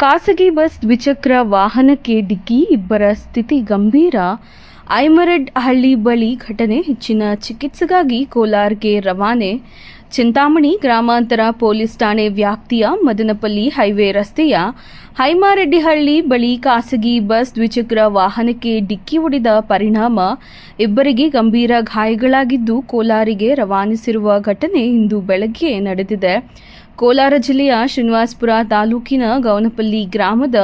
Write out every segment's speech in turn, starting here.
ಖಾಸಗಿ ಬಸ್ ದ್ವಿಚಕ್ರ ವಾಹನಕ್ಕೆ ಡಿಕ್ಕಿ ಇಬ್ಬರ ಸ್ಥಿತಿ ಗಂಭೀರ. ಐಮರಡ್ ಹಳ್ಳಿ ಬಳಿ ಘಟನೆ, ಹೆಚ್ಚಿನ ಚಿಕಿತ್ಸೆಗಾಗಿ ಕೋಲಾರ್ಗೆ ರವಾನೆ. ಚಿಂತಾಮಣಿ ಗ್ರಾಮಾಂತರ ಪೊಲೀಸ್ ಠಾಣೆ ವ್ಯಾಪ್ತಿಯ ಮದನಪಲ್ಲಿ ಹೈವೇ ರಸ್ತೆಯ ಹೈಮಾರೆಡ್ಡಿಹಳ್ಳಿ ಬಳಿ ಖಾಸಗಿ ಬಸ್ ದ್ವಿಚಕ್ರ ವಾಹನಕ್ಕೆ ಡಿಕ್ಕಿ ಹೊಡೆದ ಪರಿಣಾಮ ಇಬ್ಬರಿಗೆ ಗಂಭೀರ ಗಾಯಗಳಾಗಿದ್ದು ಕೋಲಾರಿಗೆ ರವಾನಿಸಿರುವ ಘಟನೆ ಇಂದು ಬೆಳಗ್ಗೆ ನಡೆದಿದೆ. ಕೋಲಾರ ಜಿಲ್ಲೆಯ ಶ್ರೀನಿವಾಸ್ಪುರ ತಾಲೂಕಿನ ಗೌನಪಲ್ಲಿ ಗ್ರಾಮದ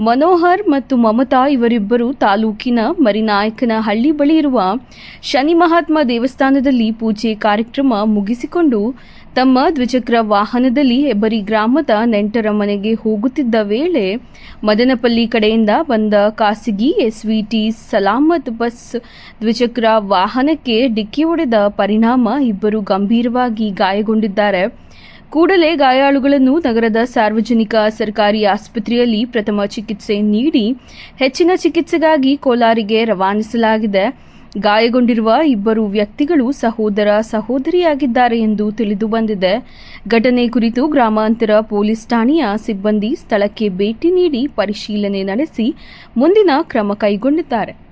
ಮನೋಹರ್ ಮತ್ತು ಮಮತಾ ಇವರಿಬ್ಬರು ತಾಲೂಕಿನ ಮರಿನಾಯಕನ ಹಳ್ಳಿ ಬಳಿ ಇರುವ ಶನಿ ಮಹಾತ್ಮ ದೇವಸ್ಥಾನದಲ್ಲಿ ಪೂಜೆ ಕಾರ್ಯಕ್ರಮ ಮುಗಿಸಿಕೊಂಡು ತಮ್ಮ ದ್ವಿಚಕ್ರ ವಾಹನದಲ್ಲಿ ಹೆಬ್ಬರಿ ಗ್ರಾಮದ ನೆಂಟರ ಮನೆಗೆ ಹೋಗುತ್ತಿದ್ದ ವೇಳೆ ಮದನಪಲ್ಲಿ ಕಡೆಯಿಂದ ಬಂದ ಖಾಸಗಿ ಎಸ್ವಿಟಿ ಸಲಾಮತ್ ಬಸ್ ದ್ವಿಚಕ್ರ ವಾಹನಕ್ಕೆ ಡಿಕ್ಕಿ ಹೊಡೆದ ಪರಿಣಾಮ ಇಬ್ಬರು ಗಂಭೀರವಾಗಿ ಗಾಯಗೊಂಡಿದ್ದಾರೆ. ಕೂಡಲೇ ಗಾಯಾಳುಗಳನ್ನು ನಗರದ ಸಾರ್ವಜನಿಕ ಸರ್ಕಾರಿ ಆಸ್ಪತ್ರೆಯಲ್ಲಿ ಪ್ರಥಮ ಚಿಕಿತ್ಸೆ ನೀಡಿ ಹೆಚ್ಚಿನ ಚಿಕಿತ್ಸೆಗಾಗಿ ಕೋಲಾರಿಗೆ ರವಾನಿಸಲಾಗಿದೆ. ಗಾಯಗೊಂಡಿರುವ ಇಬ್ಬರು ವ್ಯಕ್ತಿಗಳು ಸಹೋದರ ಸಹೋದರಿಯಾಗಿದ್ದಾರೆ ಎಂದು ತಿಳಿದು ಬಂದಿದೆ. ಘಟನೆ ಕುರಿತು ಗ್ರಾಮಾಂತರ ಪೊಲೀಸ್ ಠಾಣೆಯ ಸಿಬ್ಬಂದಿ ಸ್ಥಳಕ್ಕೆ ಭೇಟಿ ನೀಡಿ ಪರಿಶೀಲನೆ ನಡೆಸಿ ಮುಂದಿನ ಕ್ರಮ ಕೈಗೊಂಡಿದ್ದಾರೆ.